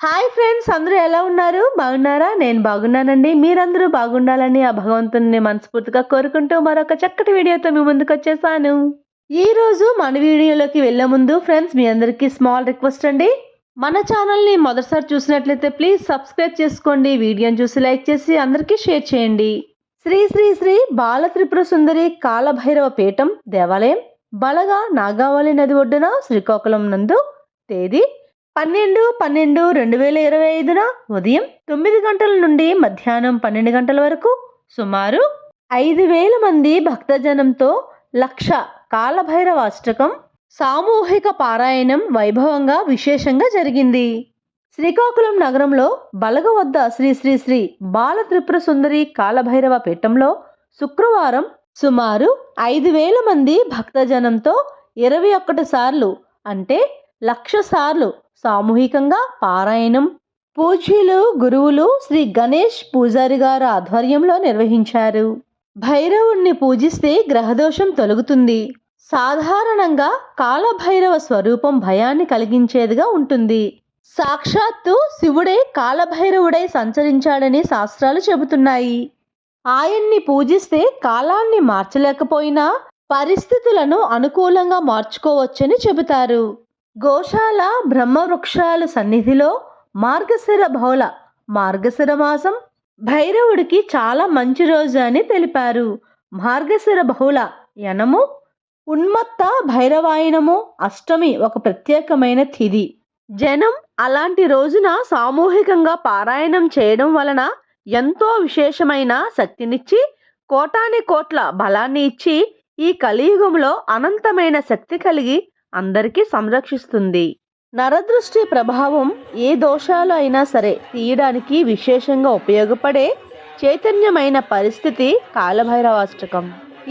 Hi friends అందరూ ఎలా ఉన్నారు? బాగున్నారా? నేను బాగున్నానండి. మీరందరూ బాగుండాలని ఆ భగవంతుని మనస్ఫూర్తిగా కోరుకుంటూ మరొక చక్కటి వీడియోతో మీ ముందుకు వచ్చేసాను. ఈ రోజు మన వీడియోలోకి వెళ్ళే ముందు ఫ్రెండ్స్ మీ అందరికీ స్మాల్ రిక్వెస్ట్ అండి. మన ఛానల్ని మొదటిసారి చూసినట్లయితే ప్లీజ్ సబ్స్క్రైబ్ చేసుకోండి వీడియోని చూసి లైక్ చేసి అందరికీ షేర్ చేయండి. శ్రీ శ్రీ శ్రీ బాల త్రిపుర సుందరి కాలభైరవ పీఠం దేవాలయం బలగా నాగావళి నది ఒడ్డున శ్రీకాకుళం నందు తేదీ పన్నెండు పన్నెండు రెండు వేల ఇరవై ఐదున ఉదయం తొమ్మిది గంటల నుండి మధ్యాహ్నం పన్నెండు గంటల వరకు సుమారు ఐదు వేల మంది భక్తజనంతో లక్ష కాలభైరవాష్టకం సామూహిక పారాయణం వైభవంగా విశేషంగా జరిగింది. శ్రీకాకుళం నగరంలో బలగ వద్ద శ్రీ శ్రీ శ్రీ బాల త్రిపుర సుందరి కాలభైరవ పీఠంలో శుక్రవారం సుమారు ఐదు వేల మంది భక్తజనంతో ఇరవై ఒక్కటి సార్లు అంటే లక్ష సార్లు సామూహికంగా పారాయణం పూజ్యులు గురువులు శ్రీ గణేష్ పూజారి గారు ఆధ్వర్యంలో నిర్వహించారు. భైరవుణ్ణి పూజిస్తే గ్రహదోషం తొలగుతుంది. సాధారణంగా కాలభైరవ స్వరూపం భయాన్ని కలిగించేదిగా ఉంటుంది. సాక్షాత్తు శివుడే కాలభైరవుడై సంచరించాడని శాస్త్రాలు చెబుతున్నాయి. ఆయన్ని పూజిస్తే కాలాన్ని మార్చలేకపోయినా పరిస్థితులను అనుకూలంగా మార్చుకోవచ్చని చెబుతారు. గోశాల బ్రహ్మవృక్షాల సన్నిధిలో మార్గశిర బహుళ మార్గశిర మాసం. భైరవుడికి చాలా మంచి రోజు అని తెలిపారు. మార్గశిర బహుళ యనము ఉన్మత్త భైరవాయనము అష్టమి ఒక ప్రత్యేకమైన తిథి. జనం అలాంటి రోజున సామూహికంగా పారాయణం చేయడం వలన ఎంతో విశేషమైన శక్తినిచ్చి కోటాని కోట్ల బలాన్ని ఇచ్చి ఈ కలియుగంలో అనంతమైన శక్తి కలిగి అందరికీ సంరక్షిస్తుంది. నరదృష్టి ప్రభావం ఏ దోషాలు అయినా సరే తీయడానికి విశేషంగా ఉపయోగపడే చైతన్యమైన పరిస్థితి కాలభైరవాష్టకం.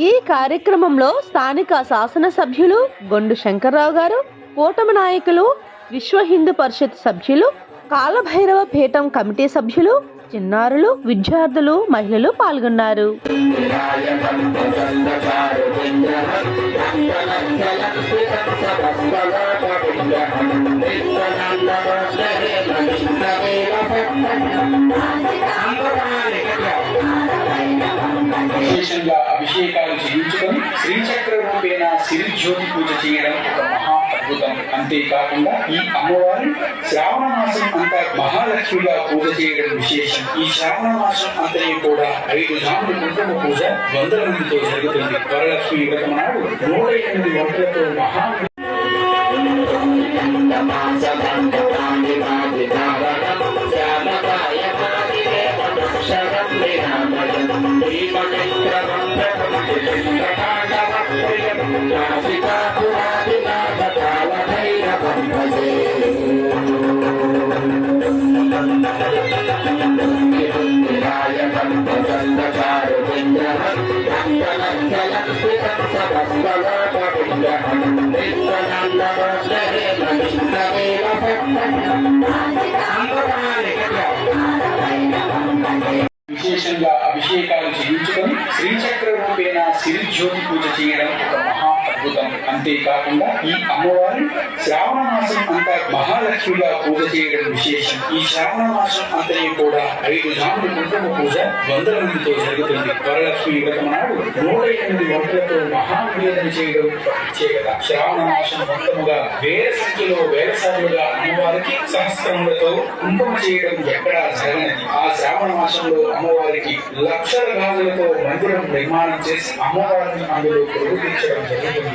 ఈ కార్యక్రమంలో స్థానిక శాసనసభ్యులు గొండు శంకర్రావు గారు కూటమి నాయకులు విశ్వ హిందూ పరిషత్ సభ్యులు కాలభైరవ పీఠం కమిటీ సభ్యులు చిన్నారులు విద్యార్థులు మహిళలు పాల్గొన్నారు. విశేషంగా అభిషేకాలు చేయించుకొని శ్రీచక్ర రూపేణ సిరి జ్యోతి పూజ చేయడం ఒక మహా అద్భుతం అంతేకాకుండా ఈ అమ్మవారి శ్రావణ మాసం అంతా మహాలక్ష్మిగా పూజ చేయడం విశేషం. ఈ శ్రావణ మాసం అంతా కూడా ఐదు నాలుగు కుంకుమ పూజ వందల మందితో జరుగుతుంది. వరలక్ష్మి వ్రతం నాడు నూట ఎనిమిది వంటలతో మహా విశేషంగా శ్రీచక్ర రూపేణ సిరిజ్యోతి పూజ చేయడం ఒక మహా అద్భుతం అంతేకాకుండా ఈ అమ్మవారు శ్రావణ మాసం అంతా మహాలక్ష్మిగా పూజ చేయడం విశేషం. ఈ శ్రావణ మాసం అంతనే కూడా ఐదు నాలుగు కుంకుమ పూజ వందల మందితో జరుగుతుంది. వరలక్ష్మి వ్రతం నాడు నూట ఎనిమిది వంటలతో మహానివేదన చేయడం ప్రత్యేకత శ్రావణ మాసం మొత్తముగా వేల సంఖ్యలో వేల సార్లుగా అమ్మవారికి సహస్రములతో కుంభం చేయడం ఎక్కడా జరగనిది ఆ శ్రావణ మాసంలో అమ్మవారికి లక్షల గాజులతో మందిరం నిర్మాణం చేసి అమ్మవారిని అందులో ప్రవేశించడం జరుగుతుంది.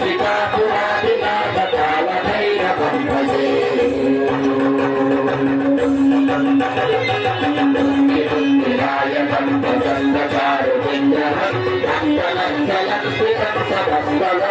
Africa. మహా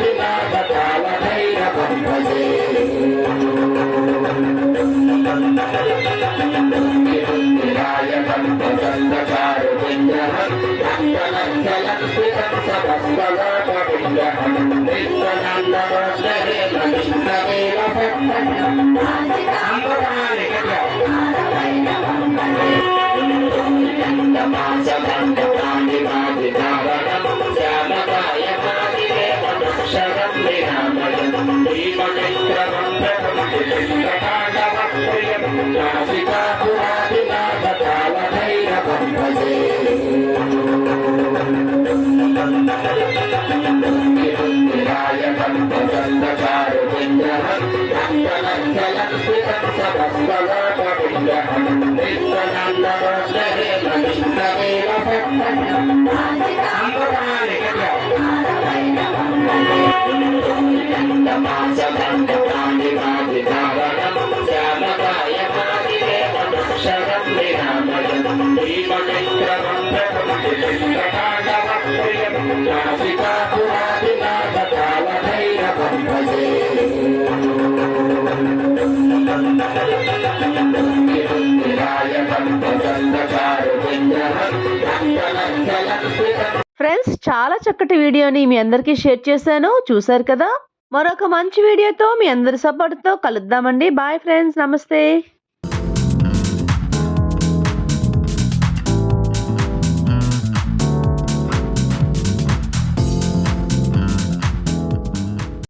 చాలా చక్కటి వీడియోని మీ అందరికీ షేర్ చేశాను. చూశారు కదా? మరొక మంచి వీడియోతో మీ అందరి సపోర్ట్తో కలుద్దామండి. Bye friends. నమస్తే.